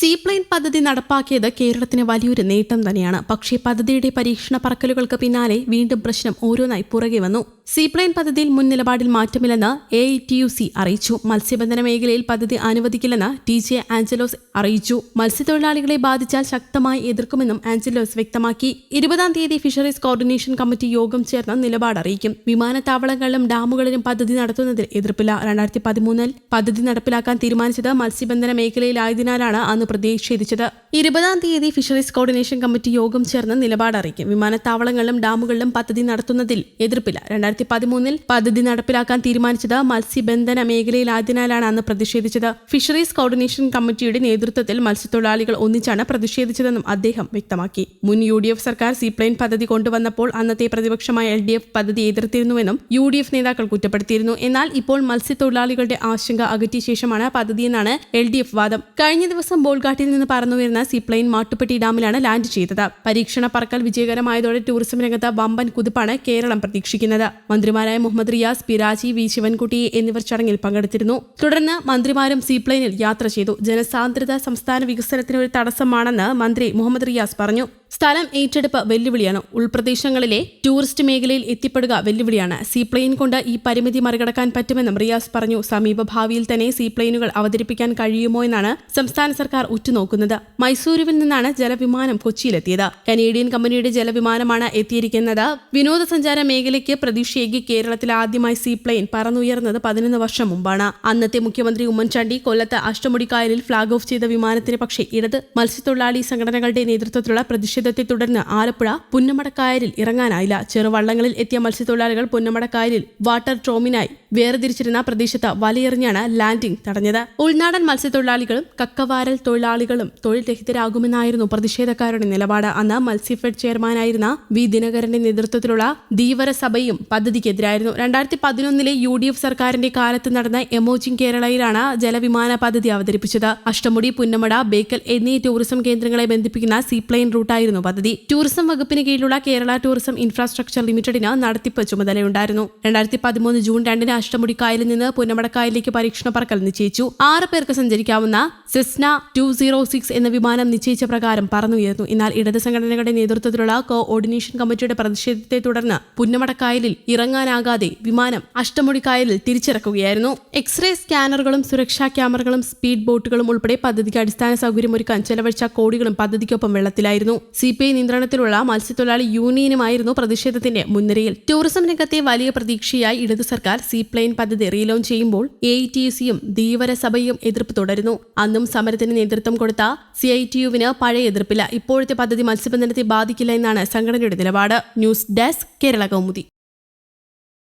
Seaplane പദ്ധതി നടപ്പാക്കിയത് കേരളത്തിന് വലിയൊരു നേട്ടം തന്നെയാണ്. പക്ഷേ പദ്ധതിയുടെ പരീക്ഷണ പറക്കലുകൾക്ക് പിന്നാലെ വീണ്ടും പ്രശ്നം ഓരോന്നായി പുറകെ വന്നു. സീപ്ലെയിൻ പദ്ധതിയിൽ മുൻ നിലപാടിൽ മാറ്റമില്ലെന്ന് എ ടി യു സി അറിയിച്ചു. മത്സ്യബന്ധന മേഖലയിൽ പദ്ധതി അനുവദിക്കില്ലെന്ന് ടി ജെ ആഞ്ചലോസ് അറിയിച്ചു. മത്സ്യത്തൊഴിലാളികളെ ബാധിച്ചാൽ ശക്തമായി എതിർക്കുമെന്നും ആഞ്ചലോസ് വ്യക്തമാക്കി. ഇരുപതാം തീയതി ഫിഷറീസ് കോർഡിനേഷൻ കമ്മിറ്റി യോഗം ചേർന്ന് നിലപാട് അറിയിക്കും. വിമാനത്താവളങ്ങളിലും ഡാമുകളിലും പദ്ധതി നടത്തുന്നതിൽ എതിർപ്പില്ല. രണ്ടായിരത്തി പതിമൂന്നിൽ പദ്ധതി നടപ്പിലാക്കാൻ തീരുമാനിച്ചത് മത്സ്യബന്ധന മേഖലയിലായതിനാലാണ്. അന്ന് പ്രതിഷേധിച്ചത് ഇരുപതാം തീയതി ഫിഷറീസ് കോർഡിനേഷൻ കമ്മിറ്റി യോഗം ചേർന്ന് നിലപാട് അറിയിക്കും. വിമാനത്താവളങ്ങളിലും ഡാമുകളിലും പദ്ധതി നടത്തുന്നതിൽ എതിർപ്പില്ല. രണ്ടായിരത്തി പതിമൂന്നിൽ പദ്ധതി നടപ്പിലാക്കാൻ തീരുമാനിച്ചത് മത്സ്യബന്ധന മേഖലയിലായതിനാലാണ് അന്ന് പ്രതിഷേധിച്ചത്. ഫിഷറീസ് കോർഡിനേഷൻ കമ്മിറ്റിയുടെ നേതൃത്വത്തിൽ മത്സ്യത്തൊഴിലാളികൾ ഒന്നിച്ചാണ് പ്രതിഷേധിച്ചതെന്നും അദ്ദേഹം വ്യക്തമാക്കി. മുൻ യു ഡി എഫ് സർക്കാർ സീപ്ലെയിൻ പദ്ധതി കൊണ്ടുവന്നപ്പോൾ അന്നത്തെ പ്രതിപക്ഷമായ എൽ ഡി എഫ് പദ്ധതി എതിർത്തിരുന്നുവെന്നും യു ഡി എഫ് നേതാക്കൾ കുറ്റപ്പെടുത്തിയിരുന്നു. എന്നാൽ ഇപ്പോൾ മത്സ്യത്തൊഴിലാളികളുടെ ആശങ്ക അകറ്റിയ ശേഷമാണ് പദ്ധതിയെന്നാണ് എൽ ഡി എഫ് വാദം. കഴിഞ്ഞ ദിവസം ബോൾഗാട്ടിൽ നിന്ന് പറന്നു വരുന്ന സീപ്ലെയിൻ മാട്ടുപ്പെട്ടി ഡാമിലാണ് ലാൻഡ് ചെയ്തത്. പരീക്ഷണ പറക്കൽ വിജയകരമായതോടെ ടൂറിസം രംഗത്ത് വമ്പൻ കുതിപ്പാണ് കേരളം പ്രതീക്ഷിക്കുന്നത്. മന്ത്രിമാരായ മുഹമ്മദ് റിയാസ് പിരാജി വി ശിവൻകുട്ടി എന്നിവർ ചടങ്ങിൽ പങ്കെടുത്തിരുന്നു. തുടർന്ന് മന്ത്രിമാരും സീപ്ലെയിനിൽ യാത്ര ചെയ്തു. ജനസാന്ദ്രത സംസ്ഥാന വികസനത്തിന് ഒരു തടസ്സമാണെന്ന് മന്ത്രി മുഹമ്മദ് റിയാസ് പറഞ്ഞു. സ്ഥലം ഏറ്റെടുപ്പ് വെല്ലുവിളിയാണ്. ഉൾപ്രദേശങ്ങളിലെ ടൂറിസ്റ്റ് മേഖലയിൽ എത്തിപ്പെടുക വെല്ലുവിളിയാണ്. സീപ്ലെയിൻ കൊണ്ട് ഈ പരിമിതി മറികടക്കാൻ പറ്റുമെന്നും റിയാസ് പറഞ്ഞു. സമീപഭാവിയിൽ തന്നെ സീപ്ലെയിനുകൾ അവതരിപ്പിക്കാൻ കഴിയുമോ എന്നാണ് സംസ്ഥാന സർക്കാർ ഉറ്റുനോക്കുന്നത്. മൈസൂരുവിൽ നിന്നാണ് ജലവിമാനം കൊച്ചിയിലെത്തിയത്. കനേഡിയൻ കമ്പനിയുടെ ജലവിമാനമാണ് എത്തിയിരിക്കുന്നത്. വിനോദസഞ്ചാര മേഖലയ്ക്ക് പ്രതീക്ഷയേകി കേരളത്തിൽ ആദ്യമായി സീപ്ലെയിൻ പറന്നുയർന്നത് പതിനൊന്ന് വർഷം മുമ്പാണ്. അന്നത്തെ മുഖ്യമന്ത്രി ഉമ്മൻചാണ്ടി കൊല്ലത്ത് അഷ്ടമുടിക്കായലിൽ ഫ്ളാഗ് ഓഫ് ചെയ്ത വിമാനത്തിന് പക്ഷേ ഇടത് മത്സ്യത്തൊഴിലാളി സംഘടനകളുടെ നേതൃത്വത്തിലുള്ള പ്രതിഷേധത്തെ തുടർന്ന് ആലപ്പുഴ പുന്നമടക്കായലിൽ ഇറങ്ങാനായില്ല. ചെറുവള്ളങ്ങളിൽ എത്തിയ മത്സ്യത്തൊഴിലാളികൾ പുന്നമടക്കായലിൽ വാട്ടർ ട്രോമിനായി വേർതിരിച്ചിരുന്ന പ്രദേശത്ത് വലയെറിഞ്ഞാണ് ലാൻഡിംഗ് തടഞ്ഞത്. ഉൾനാടൻ മത്സ്യത്തൊഴിലാളികളും കക്കവാരൽ തൊഴിലാളികളും തൊഴിൽ രഹിതരാകുമെന്നായിരുന്നു പ്രതിഷേധക്കാരുടെ നിലപാട്. അന്ന് മത്സ്യഫെഡ് ചെയർമാനായിരുന്ന വി ദിനകരന്റെ നേതൃത്വത്തിലുള്ള ധീവര സഭയും പദ്ധതിക്കെതിരായിരുന്നു. രണ്ടായിരത്തി പതിനൊന്നിലെ യു ഡി എഫ് സർക്കാരിന്റെ കാലത്ത് നടന്ന എമോജിംഗ് കേരളയിലാണ് ജലവിമാന പദ്ധതി അവതരിപ്പിച്ചത്. അഷ്ടമുടി പുന്നമട ബേക്കൽ എന്നീ ടൂറിസം കേന്ദ്രങ്ങളെ ബന്ധിപ്പിക്കുന്ന സീപ്ലെയിൻ റൂട്ടായിരുന്നു പദ്ധതി. ടൂറിസം വകുപ്പിന് കീഴിലുള്ള കേരള ടൂറിസം ഇൻഫ്രാസ്ട്രക്ചർ ലിമിറ്റഡിന് നടത്തിപ്പ് ചുമതലയുണ്ടായിരുന്നു. രണ്ടായിരത്തി പതിമൂന്ന് ജൂൺ രണ്ടിന് അഷ്ടമുടിക്കായലിൽ നിന്ന് പുന്നമടക്കായലിലേക്ക് പരീക്ഷണ പറക്കൽ നിശ്ചയിച്ചു. ആറ് പേർക്ക് സഞ്ചരിക്കാവുന്ന സെസ്ന ടു സീറോ സിക്സ് എന്ന വിമാനം നിശ്ചയിച്ച പ്രകാരം പറന്നുയർന്നു. എന്നാൽ ഇടത് സംഘടനകളുടെ നേതൃത്വത്തിലുള്ള കോഓർഡിനേഷൻ കമ്മിറ്റിയുടെ പ്രതിഷേധത്തെ തുടർന്ന് പുന്നമടക്കായലിൽ ഇറങ്ങാനാകാതെ വിമാനം അഷ്ടമുടിക്കായലിൽ തിരിച്ചിറക്കുകയായിരുന്നു. എക്സ്റേ സ്കാനറുകളും സുരക്ഷാ ക്യാമറകളും സ്പീഡ് ബോട്ടുകളും ഉൾപ്പെടെ പദ്ധതിക്ക് അടിസ്ഥാന സൗകര്യമൊരുക്കാൻ ചെലവഴിച്ച കോടികളും പദ്ധതിക്കൊപ്പം വെള്ളത്തിലായിരുന്നു. സി പി ഐ നിയന്ത്രണത്തിലുള്ള മത്സ്യത്തൊഴിലാളി യൂണിയനുമായിരുന്നു പ്രതിഷേധത്തിന്റെ മുൻനിരയിൽ ടൂറിസം രംഗത്തെ വലിയ പ്രതീക്ഷയായി ഇടതു സർക്കാർ സീ പ്ലെയിൻ പദ്ധതി റീലോഞ്ച് ചെയ്യുമ്പോൾ എ ഐ ടി സിയും ധീവരസഭയും എതിർപ്പ് തുടരുന്നു. അന്നും സമരത്തിന് നേതൃത്വം കൊടുത്ത സി ഐ ടി യുവിന് പഴയ എതിർപ്പില്ല. ഇപ്പോഴത്തെ പദ്ധതി മത്സ്യബന്ധനത്തെ ബാധിക്കില്ല എന്നാണ് സംഘടനയുടെ നിലപാട്. News desk Kerala Kaumudi.